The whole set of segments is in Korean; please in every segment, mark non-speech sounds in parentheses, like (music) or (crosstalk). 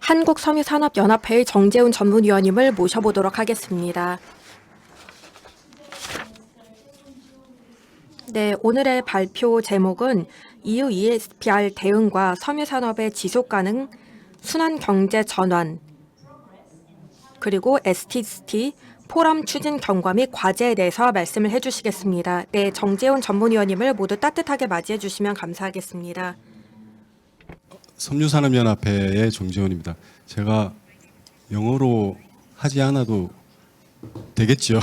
한국섬유산업연합회의 정재훈 전문위원님을 모셔보도록 하겠습니다. 네, 오늘의 발표 제목은 EU ESPR 대응과 섬유산업의 지속 가능 순환 경제 전환 그리고 STT 포럼 추진 경과 및 과제에 대해서 말씀을 해주시겠습니다. 네, 정재훈 전문위원님을 모두 따뜻하게 맞이해 주시면 감사하겠습니다. 섬유산업연합회의 정재원입니다. 제가 영어로 하지 않아도 되겠죠.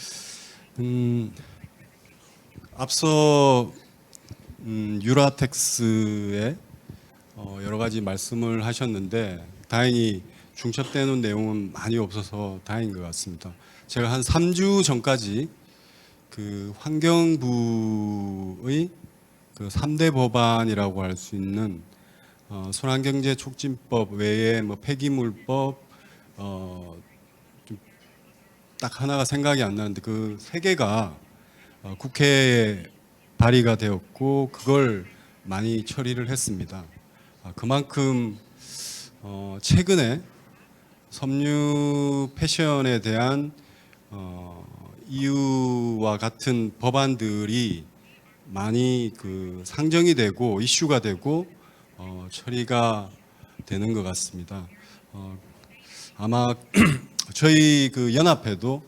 (laughs) 음, 앞서 음, 유라텍스의 어, 여러 가지 말씀을 하셨는데 다행히 중첩되는 내용은 많이 없어서 다행인 것 같습니다. 제가 한 3주 전까지 그 환경부의 그 3대 법안이라고 할 수 있는 어, 순환경제 촉진법 외에 뭐 폐기물법 어, 좀딱 하나가 생각이 안 나는데 그 세 개가 어, 국회에 발의가 되었고 그걸 많이 처리를 했습니다. 아, 그만큼 어, 최근에 섬유 패션에 대한 어, EU와 같은 법안들이 많이 그 상정이 되고 이슈가 되고 어, 처리가 되는 것 같습니다. 어, 아마 (clears throat) 저희 그 연합회도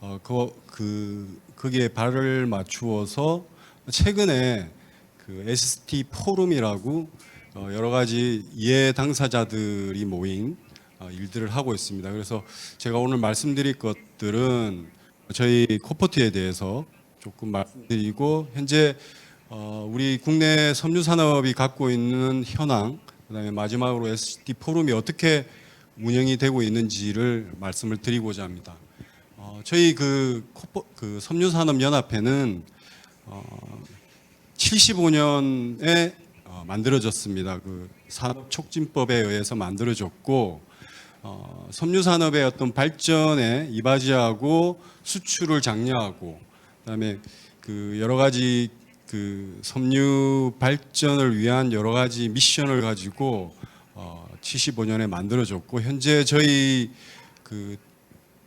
어, 그, 그 거기에 발을 맞추어서 최근에 그 ST 포럼이라고 어, 여러 가지 이해 당사자들이 모인 어, 일들을 하고 있습니다. 그래서 제가 오늘 말씀드릴 것들은 저희 코포트에 대해서 조금 말씀드리고 현재 어, 우리 국내 섬유 산업이 갖고 있는 현황, 그다음에 마지막으로 ST 포럼이 어떻게 운영이 되고 있는지를 말씀을 드리고자 합니다. 어, 저희 그, 그 섬유 산업 연합회는 어, 75년에 어, 만들어졌습니다. 그 산업 촉진법에 의해서 만들어졌고 어, 섬유 산업의 어떤 발전에 이바지하고 수출을 장려하고 그다음에 그 여러 가지 그 섬유 발전을 위한 여러 가지 미션을 가지고 어, 75년에 만들어졌고 현재 저희 그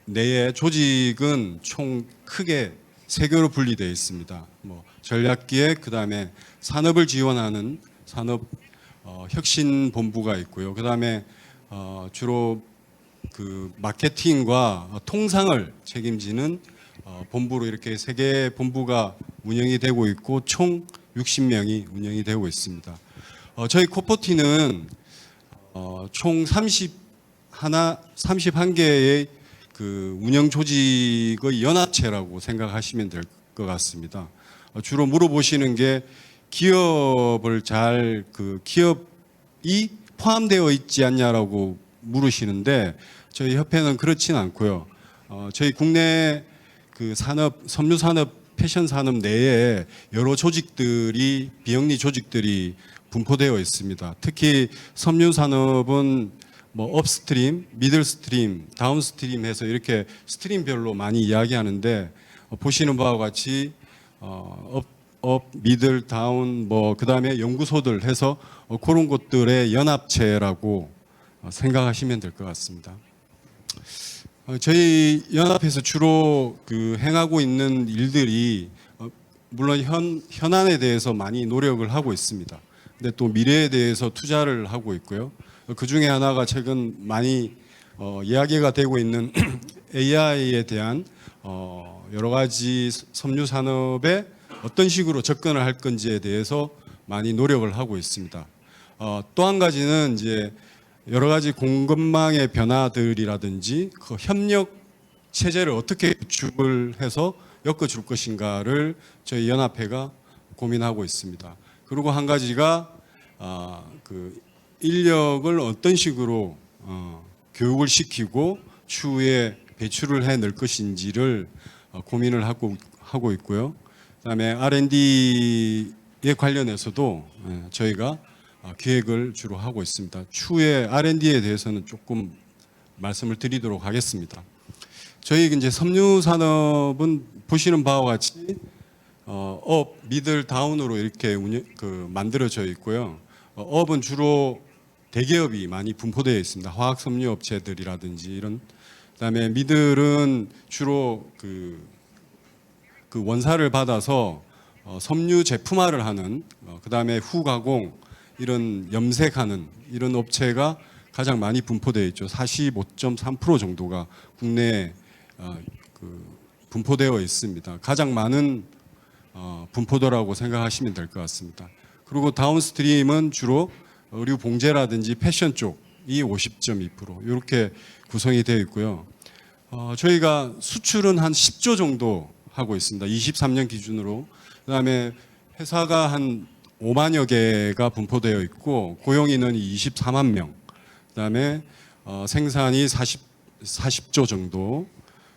내의 조직은 총 크게 세 개로 분리되어 있습니다. 뭐 전략기획 그다음에 산업을 지원하는 산업 어, 혁신 본부가 있고요. 그다음에 어, 주로 그 마케팅과 어, 통상을 책임지는 어, 본부로 이렇게 세개 본부가 운영이 되고 있고 총 60명이 운영이 되고 있습니다. 어, 저희 코포티는 어, 총 30 하나 31개의 그 운영 조직의 연합체라고 생각하시면 될 것 같습니다. 어, 주로 물어보시는 게 기업을 잘 그 기업이 포함되어 있지 않냐라고 물으시는데 저희 협회는 그렇진 않고요. 어, 저희 국내 그 산업 섬유 산업 패션 산업 내에 여러 조직들이 비영리 조직들이 분포되어 있습니다. 특히 섬유 산업은 뭐 업스트림, 미들스트림, 다운스트림 해서 이렇게 스트림별로 많이 이야기하는데 어, 보시는 바와 같이 어, 업, 업, 미들, 다운 뭐 그다음에 연구소들 해서 어, 그런 곳들의 연합체라고 어, 생각하시면 될 것 같습니다. 어, 저희 연합에서 주로 그 행하고 있는 일들이 어, 물론 현 현안에 대해서 많이 노력을 하고 있습니다. 근데 또 미래에 대해서 투자를 하고 있고요. 그 중에 하나가 최근 많이 어, 이야기가 되고 있는 (clears throat) AI에 대한 어, 여러 가지 섬유 산업에 어떤 식으로 접근을 할 건지에 대해서 많이 노력을 하고 있습니다. 어, 또 한 가지는 이제 여러 가지 공급망의 변화들이라든지 그 협력 체제를 어떻게 구축을 해서 엮어줄 것인가를 저희 연합회가 고민하고 있습니다. 그리고 한 가지가 아, 그 인력을 어떤 식으로 어, 교육을 시키고 추후에 배출을 해낼 것인지를 어, 고민을 하고 하고 있고요. 그다음에 R&D에 관련해서도 예, 저희가 어, 기획을 주로 하고 있습니다. 추후에 R&D에 대해서는 조금 말씀을 드리도록 하겠습니다. 저희 이제 섬유 산업은 보시는 바와 같이 어, 업, 미들, 다운으로 이렇게 운영, 그 만들어져 있고요. 어, 업은 주로 대기업이 많이 분포되어 있습니다. 화학 섬유 업체들이라든지 이런 그다음에 미들은 주로 그, 그 원사를 받아서 어, 섬유 제품화를 하는 어, 그다음에 후가공 이런 염색하는 이런 업체가 가장 많이 분포되어 있죠. 45.3% 정도가 국내에 어, 그 분포되어 있습니다. 가장 많은 어, 분포도라고 생각하시면 될 것 같습니다. 그리고 다운스트림은 주로 의류 봉제라든지 패션 쪽이 50.2% 이렇게 구성이 되어 있고요. 어, 저희가 수출은 한 10조 정도 하고 있습니다. 23년 기준으로. 그다음에 회사가 한 5만여 개가 분포되어 있고 고용인은 24만 명. 그다음에 어, 생산이 40 40조 정도.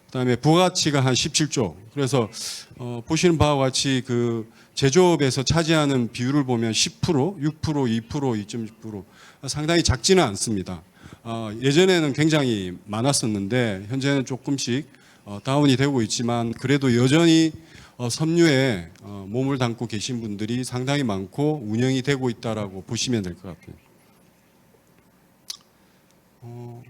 그다음에 부가가치가 한 17조. 그래서 어, 보시는 바와 같이 그 제조업에서 차지하는 비율을 보면 10%, 6%, 2%, 2.6% 상당히 작지는 않습니다. 어, 예전에는 굉장히 많았었는데 현재는 조금씩 어, 다운이 되고 있지만 그래도 여전히 어, 섬유에 어, 몸을 담고 계신 분들이 상당히 많고 운영이 되고 있다라고 보시면 될 것 같아요. 어,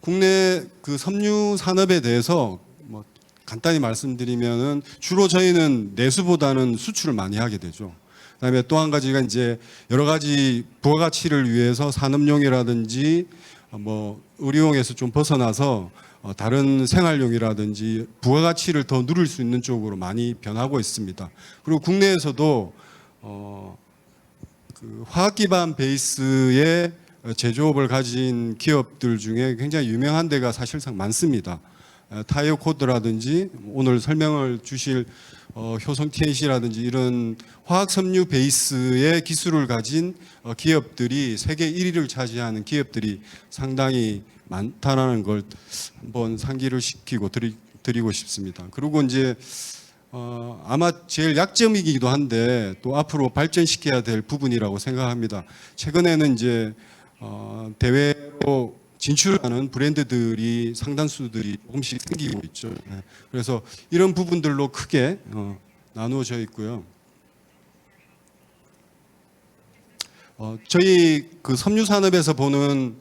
국내 그 섬유 산업에 대해서 뭐 간단히 말씀드리면은 주로 저희는 내수보다는 수출을 많이 하게 되죠. 그다음에 또 한 가지가 이제 여러 가지 부가가치를 위해서 산업용이라든지 어, 뭐 의료용에서 좀 벗어나서 어, 다른 생활용이라든지 부가가치를 더 누릴 수 있는 쪽으로 많이 변하고 있습니다. 그리고 국내에서도 어, 그 화학 기반 베이스의 제조업을 가진 기업들 중에 굉장히 유명한 데가 사실상 많습니다. 어, 타이어 코드라든지 오늘 설명을 주실 어, 효성 TNC라든지 이런 화학 섬유 베이스의 기술을 가진 어, 기업들이 세계 1위를 차지하는 기업들이 상당히 많다라는 걸 한번 상기를 시키고 드리, 드리고 싶습니다. 그리고 이제 어, 아마 제일 약점이기도 한데 또 앞으로 발전시켜야 될 부분이라고 생각합니다. 최근에는 이제 어, 대외로 진출하는 브랜드들이 상당수들이 조금씩 생기고 있죠. 네. 그래서 이런 부분들로 크게 어, 나누어져 있고요. 어, 저희 그 섬유 산업에서 보는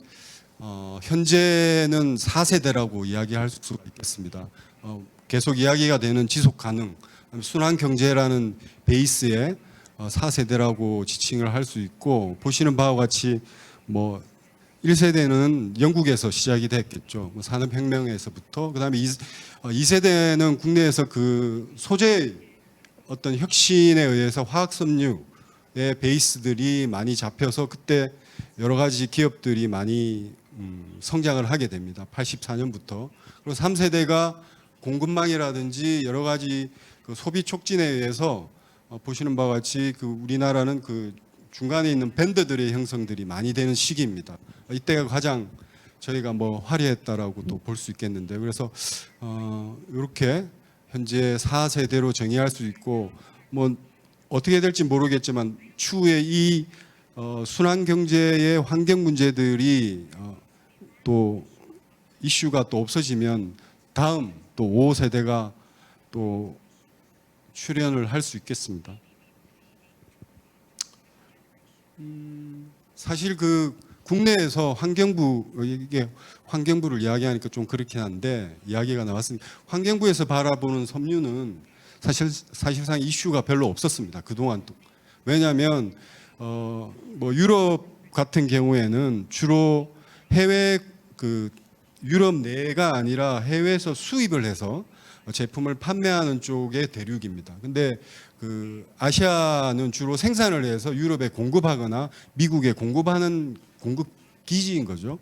어, 현재는 4세대라고 이야기할 수 있겠습니다. 어, 계속 이야기가 되는 지속 가능, 순환 경제라는 베이스에 어, 4세대라고 지칭을 할 수 있고 보시는 바와 같이 뭐 1세대는 영국에서 시작이 됐겠죠. 뭐 산업혁명에서부터 그다음에 2, 어, 2세대는 국내에서 그 소재 어떤 혁신에 의해서 화학 섬유의 베이스들이 많이 잡혀서 그때 여러 가지 기업들이 많이 음, 성장을 하게 됩니다. 84년부터. 그리고 3세대가 공급망이라든지 여러 가지 그 소비 촉진에 의해서 어, 보시는 바와 같이 그 우리나라는 그 중간에 있는 밴드들의 형성들이 많이 되는 시기입니다. 이때가 가장 저희가 뭐 화려했다라고 또 볼 수 있겠는데 그래서 어, 이렇게 현재 4세대로 정의할 수 있고 뭐 어떻게 될지 모르겠지만 추후에 이 어, 순환 경제의 환경 문제들이 어, 또 이슈가 또 없어지면 다음 또 5세대가 또 출연을 할 수 있겠습니다. 음, 사실 그 국내에서 환경부 이게 환경부를 이야기하니까 좀 그렇긴 한데 이야기가 나왔으니 환경부에서 바라보는 섬유는 사실 사실상 이슈가 별로 없었습니다. 그동안 또. 왜냐하면 어 뭐 유럽 같은 경우에는 주로 해외 그 유럽 내가 아니라 해외에서 수입을 해서 제품을 판매하는 쪽의 대륙입니다. 근데 그 아시아는 주로 생산을 해서 유럽에 공급하거나 미국에 공급하는 공급 기지인 거죠.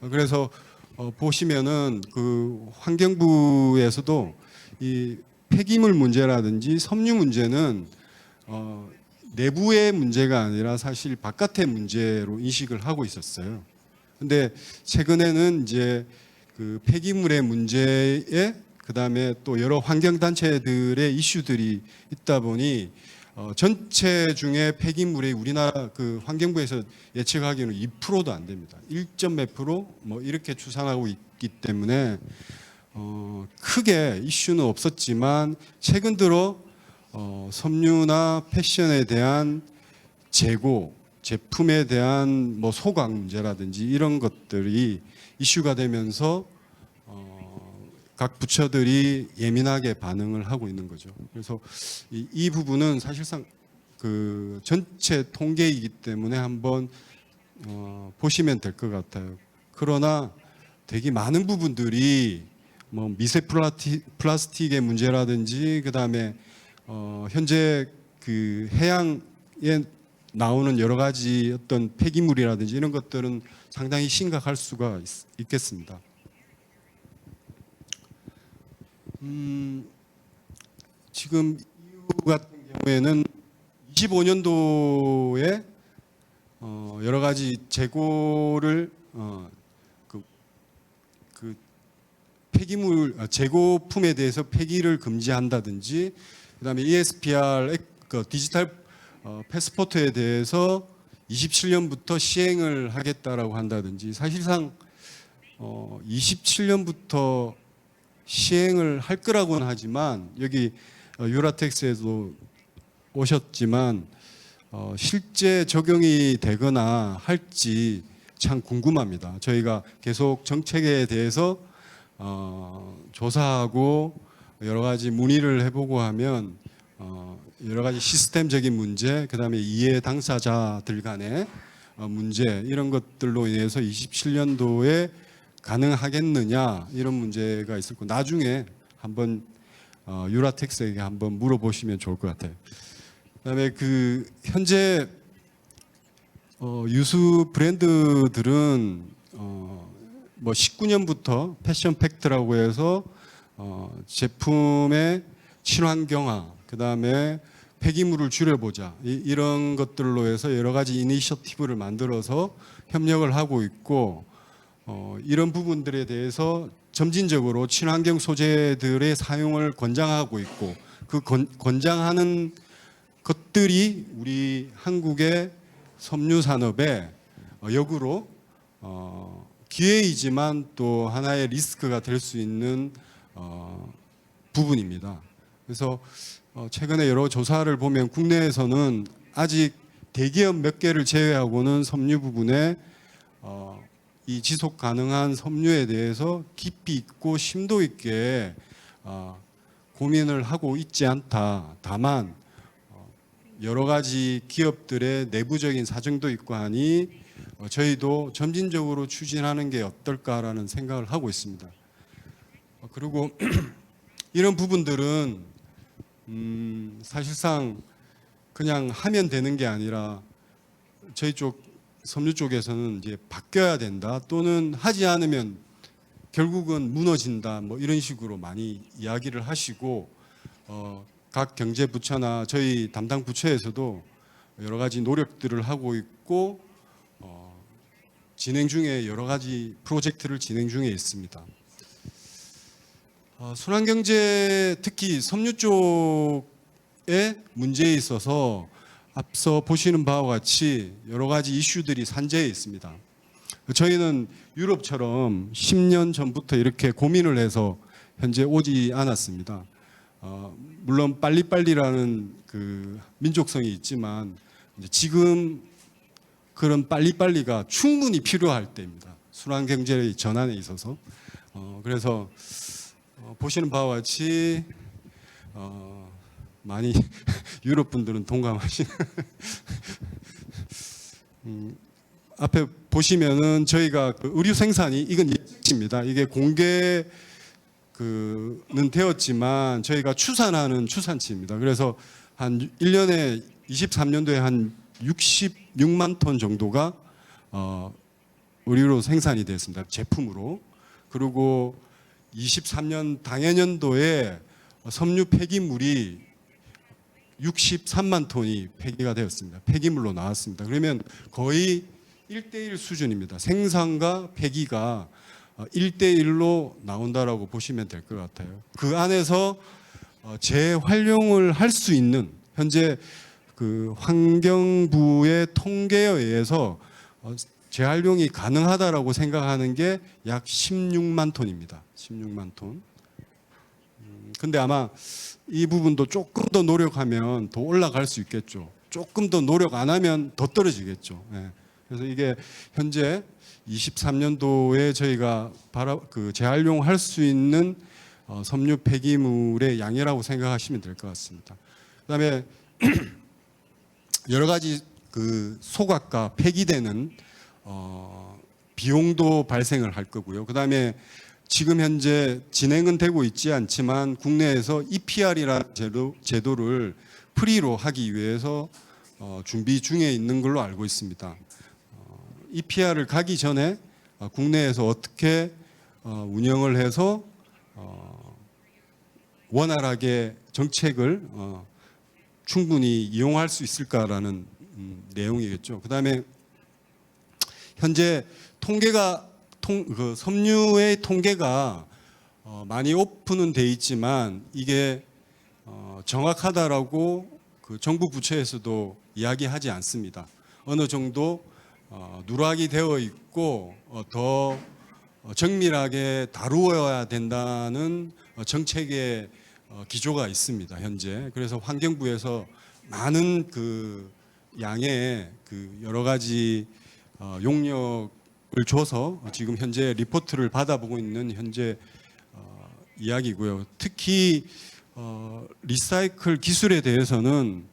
어, 그래서 어, 보시면은 그 환경부에서도 이 폐기물 문제라든지 섬유 문제는 어, 내부의 문제가 아니라 사실 바깥의 문제로 인식을 하고 있었어요. 근데 최근에는 이제 그 폐기물의 문제에 그다음에 또 여러 환경 단체들의 이슈들이 있다 보니 어, 전체 중에 폐기물이 우리나라 그 환경부에서 예측하기는 2%도 안 됩니다. 1.몇 프로 뭐 이렇게 추산하고 있기 때문에 어, 크게 이슈는 없었지만 최근 들어 어, 섬유나 패션에 대한 재고 제품에 대한 뭐 소각 문제라든지 이런 것들이 이슈가 되면서 어, 각 부처들이 예민하게 반응을 하고 있는 거죠. 그래서 이, 이 부분은 사실상 그 전체 통계이기 때문에 한번 어, 보시면 될 것 같아요. 그러나 되게 많은 부분들이 뭐 미세 플라티, 플라스틱 의 문제라든지 그 다음에 어, 현재 그 해양에 나오는 여러 가지 어떤 폐기물이라든지 이런 것들은 상당히 심각할 수가 있, 겠습니다. 음, 지금 EU 같은 경우에는 25년도에 어, 여러 가지 재고를 어, 그, 그 폐기물 아, 재고품에 대해서 폐기를 금지한다든지 그다음에 ESPR 액- 그 디지털 어, 패스포트에 대해서 27년부터 시행을 하겠다라고 한다든지 사실상 어, 27년부터 시행을 할 거라고는 하지만 여기 어, 유라텍스에도 오셨지만 어, 실제 적용이 되거나 할지 참 궁금합니다. 저희가 계속 정책에 대해서 어, 조사하고 여러 가지 문의를 해보고 하면 어, 여러 가지 시스템적인 문제, 그다음에 이해 당사자들 간의 어, 문제 이런 것들로 인해서 27년도에 가능하겠느냐 이런 문제가 있을 거 나중에 한번 어, 유라텍스에게 한번 물어보시면 좋을 것 같아요. 그다음에 그 현재 어, 유수 브랜드들은 어, 뭐 19년부터 패션 팩트라고 해서 어, 제품의 친환경화, 그다음에 폐기물을 줄여보자 이, 이런 것들로 해서 여러 가지 이니셔티브를 만들어서 협력을 하고 있고 어, 이런 부분들에 대해서 점진적으로 친환경 소재들의 사용을 권장하고 있고 그 권, 권장하는 것들이 우리 한국의 섬유 산업에 어, 역으로 어, 기회이지만 또 하나의 리스크가 될 수 있는 어, 부분입니다. 그래서 어, 최근에 여러 조사를 보면 국내에서는 아직 대기업 몇 개를 제외하고는 섬유 부분에 어, 이 지속 가능한 섬유에 대해서 깊이 있고 심도 있게 어, 고민을 하고 있지 않다. 다만 어, 여러 가지 기업들의 내부적인 사정도 있고 하니 어, 저희도 점진적으로 추진하는 게 어떨까라는 생각을 하고 있습니다. 어, 그리고 (clears throat) 이런 부분들은 음, 사실상 그냥 하면 되는 게 아니라 저희 쪽 섬유 쪽에서는 이제 바뀌어야 된다 또는 하지 않으면 결국은 무너진다 뭐 이런 식으로 많이 이야기를 하시고 어, 각 경제 부처나 저희 담당 부처에서도 여러 가지 노력들을 하고 있고 어, 진행 중에 여러 가지 프로젝트를 진행 중에 있습니다. 어, 순환경제 특히 섬유 쪽의 문제에 있어서 앞서 보시는 바와 같이 여러 가지 이슈들이 산재해 있습니다. 저희는 유럽처럼 10년 전부터 이렇게 고민을 해서 현재 오지 않았습니다. 어, 물론 빨리빨리라는 그 민족성이 있지만 지금 그런 빨리빨리가 충분히 필요할 때입니다. 순환 경제의 전환에 있어서 어, 그래서 어, 보시는 바와 같이 어, 많이 (laughs) 유럽 분들은 동감하시는 (laughs) 음, 앞에 보시면은 저희가 그 의류 생산이 이건 예측입니다. 이게 공개 그는 되었지만 저희가 추산하는 추산치입니다. 그래서 한 1년에 23년도에 한 66만 톤 정도가 어, 의류로 생산이 됐습니다. 제품으로. 그리고 23년 당해년도에 섬유 폐기물이 63만 톤이 폐기가 되었습니다. 폐기물로 나왔습니다. 그러면 거의 1대1 수준입니다. 생산과 폐기가 1대1로 나온다라고 보시면 될 것 같아요. 그 안에서 어, 재활용을 할 수 있는 현재 그 환경부의 통계에 의해서 어, 재활용이 가능하다라고 생각하는 게 약 16만 톤입니다. 16만 톤. 음, 근데 아마 이 부분도 조금 더 노력하면 더 올라갈 수 있겠죠. 조금 더 노력 안 하면 더 떨어지겠죠. 예. 그래서 이게 현재 23년도에 저희가 바라, 그 재활용할 수 있는 어, 섬유 폐기물의 양이라고 생각하시면 될 것 같습니다. 그다음에 (clears throat) 여러 가지 그 소각과 폐기되는 어, 비용도 발생을 할 거고요. 그다음에 지금 현재 진행은 되고 있지 않지만 국내에서 EPR이라는 제도, 제도를 프리로 하기 위해서 어, 준비 중에 있는 걸로 알고 있습니다. 어, EPR을 가기 전에 어, 국내에서 어떻게 어, 운영을 해서 어, 원활하게 정책을 어, 충분히 이용할 수 있을까라는 음, 내용이겠죠. 그 다음에 현재 통계가 통, 그 섬유의 통계가 어, 많이 오픈은 돼 있지만 이게 어, 정확하다라고 그 정부 부처에서도 이야기하지 않습니다. 어느 정도 어, 누락이 되어 있고 어, 더 어, 정밀하게 다루어야 된다는 어, 정책의 어, 기조가 있습니다. 현재 그래서 환경부에서 많은 그 양의 그 여러 가지 어, 용역을 줘서 지금 현재 리포트를 받아보고 있는 현재 어, 이야기고요. 특히 어, 리사이클 기술에 대해서는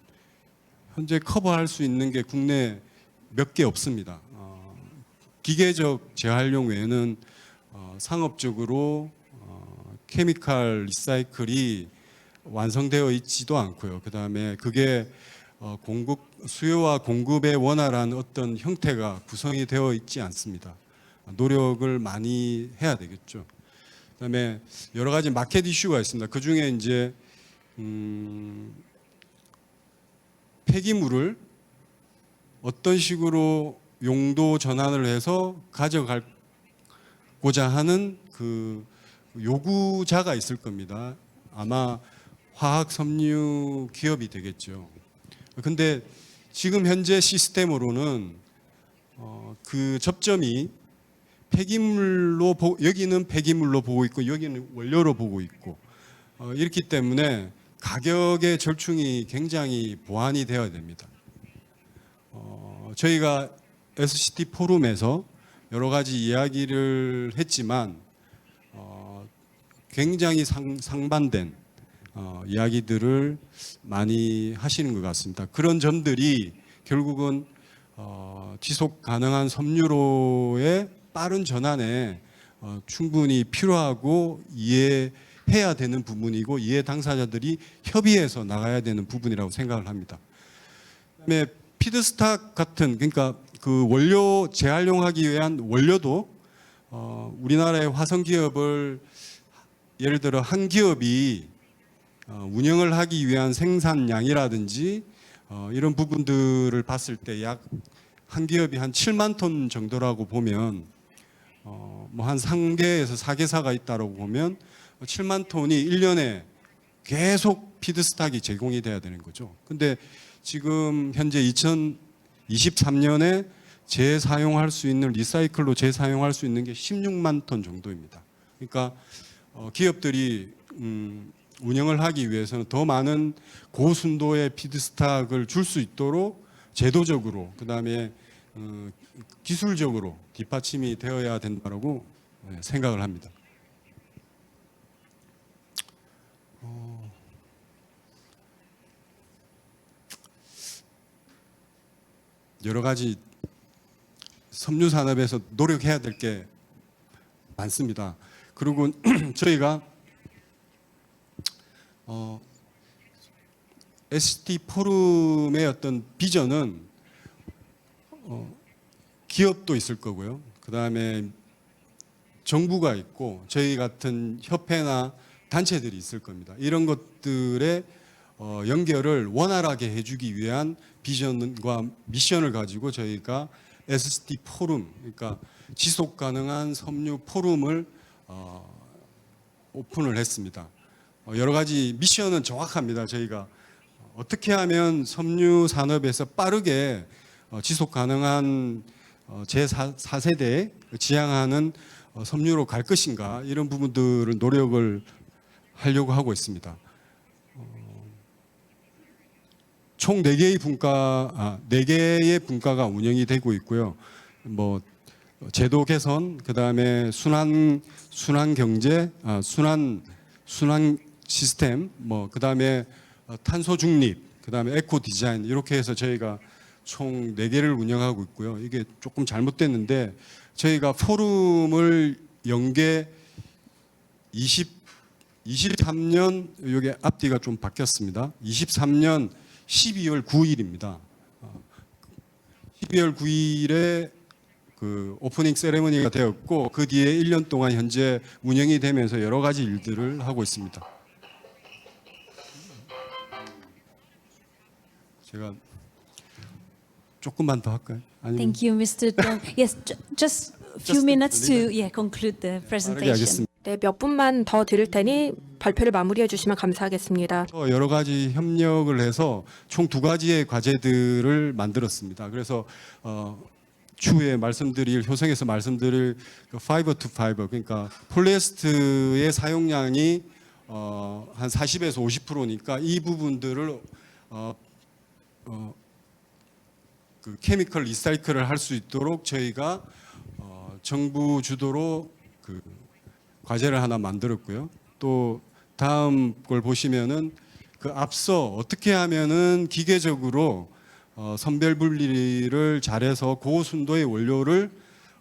현재 커버할 수 있는 게 국내 몇 개 없습니다. 어, 기계적 재활용 외에는 어, 상업적으로 어, 케미칼 리사이클이 완성되어 있지도 않고요. 그 다음에 그게 어, 공급 수요와 공급의 원활한 어떤 형태가 구성이 되어 있지 않습니다. 노력을 많이 해야 되겠죠. 그다음에 여러 가지 마켓 이슈가 있습니다. 그 중에 이제 음, 폐기물을 어떤 식으로 용도 전환을 해서 가져갈고자 하는 그 요구자가 있을 겁니다. 아마 화학 섬유 기업이 되겠죠. 근데 지금 현재 시스템으로는 어, 그 접점이 폐기물로 보, 여기는 폐기물로 보고 있고 여기는 원료로 보고 있고 어, 이렇기 때문에 가격의 절충이 굉장히 보완이 되어야 됩니다. 어, 저희가 SCT 포럼에서 여러 가지 이야기를 했지만 어, 굉장히 상, 상반된 어, 이야기들을 많이 하시는 것 같습니다. 그런 점들이 결국은 어, 지속 가능한 섬유로의 빠른 전환에 어, 충분히 필요하고 이해해야 되는 부분이고 이해 당사자들이 협의해서 나가야 되는 부분이라고 생각을 합니다. 그다음에 피드스탁 같은 그러니까 그 원료 재활용하기 위한 원료도 어, 우리나라의 화성 기업을 예를 들어 한 기업이 어, 운영을 하기 위한 생산량이라든지 어, 이런 부분들을 봤을 때 약 한 기업이 한 7만 톤 정도라고 보면 어, 뭐한 3개에서 4개사가 있다라고 보면 7만 톤이 1년에 계속 피드스탁이 제공이 돼야 되는 거죠. 근데 지금 현재 2023년에 재사용할 수 있는 리사이클로 재사용할 수 있는 게 16만 톤 정도입니다. 그러니까 어, 기업들이 음, 운영을 하기 위해서는 더 많은 고순도의 피드스탁을 줄 수 있도록 제도적으로 그다음에 어, 기술적으로 뒷받침이 되어야 된다고 생각을 합니다. 어, 여러 가지 섬유 산업에서 노력해야 될 게 많습니다. 그리고 (clears throat) 저희가 어, ST 포럼의 어떤 비전은 어, 기업도 있을 거고요. 그 다음에 정부가 있고 저희 같은 협회나 단체들이 있을 겁니다. 이런 것들의 어, 연결을 원활하게 해주기 위한 비전과 미션을 가지고 저희가 ST 포럼, 그러니까 지속 가능한 섬유 포럼을 어, 오픈을 했습니다. 어, 여러 가지 미션은 정확합니다. 저희가 어떻게 하면 섬유 산업에서 빠르게 어, 지속 가능한 어, 제4세대에 지향하는 어, 섬유로 갈 것인가 이런 부분들을 노력을 하려고 하고 있습니다. 어, 총 4개의 분과 아, 4개의 분과가 운영이 되고 있고요. 뭐 제도 개선, 그다음에 순환 순환 경제, 아, 순환 순환 시스템, 뭐 그다음에 어, 탄소 중립, 그다음에 에코 디자인 이렇게 해서 저희가 총 4개를 운영하고 있고요. 이게 조금 잘못됐는데 저희가 포럼을 연계 20 23년 이게 앞뒤가 좀 바뀌었습니다. 23년 12월 9일입니다. 12월 9일에 그 오프닝 세레머니가 되었고 그 뒤에 1년 동안 현재 운영이 되면서 여러 가지 일들을 하고 있습니다. 제가 조금만 더 할까요? 아니면 Thank you, Mr. Dong. Yes, ju- just a few Just minutes to yeah conclude the 빠르게 presentation. 하겠습니다. 네, 몇 분만 더 드릴 테니 발표를 마무리해 주시면 감사하겠습니다. 어, 여러 가지 협력을 해서 총 두 가지의 과제들을 만들었습니다. 그래서 어, 추후에 말씀드릴 효성에서 말씀드릴 그 파이버 투 파이버 그러니까 폴리에스트의 사용량이 어, 한 40에서 50%니까 이 부분들을 어, 어, 그 케미컬 리사이클을 할 수 있도록 저희가 어, 정부 주도로 그 과제를 하나 만들었고요. 또 다음 걸 보시면은 그 앞서 어떻게 하면은 기계적으로 어, 선별 분리를 잘해서 고순도의 원료를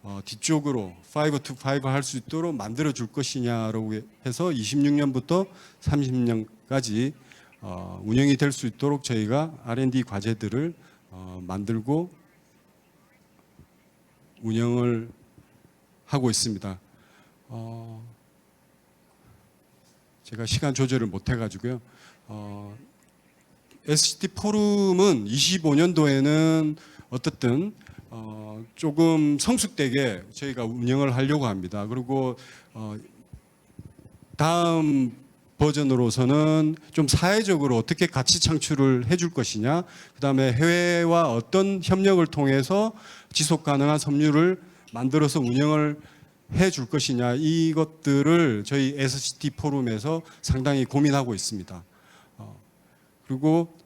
어, 뒤쪽으로 5 to 5 할 수 있도록 만들어 줄 것이냐라고 해서 26년부터 30년까지 어, 운영이 될 수 있도록 저희가 R&D 과제들을 어, 만들고 운영을 하고 있습니다. 어, 제가 시간 조절을 못 해가지고요. 어, SCT 포럼은 25년도에는 어떻든 어, 조금 성숙되게 저희가 운영을 하려고 합니다. 그리고 어, 다음 버전으로서는 좀 사회적으로 어떻게 가치 창출을 해줄 것이냐, 그 다음에 해외와 어떤 협력을 통해서 지속 가능한 섬유를 만들어서 운영을 해줄 것이냐 이것들을 저희 SCT 포럼에서 상당히 고민하고 있습니다. 어, 그리고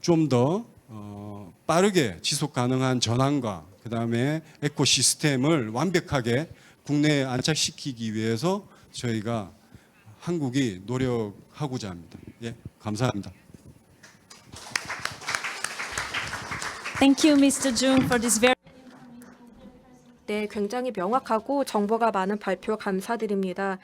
좀더 어, 빠르게 지속 가능한 전환과 그 다음에 에코시스템을 완벽하게 국내에 안착시키기 위해서 저희가 한국이 노력하고자 합니다. 예, 감사합니다. Thank you, Mr. Jung, for this very 네, 굉장히 명확하고 정보가 많은 발표 감사드립니다.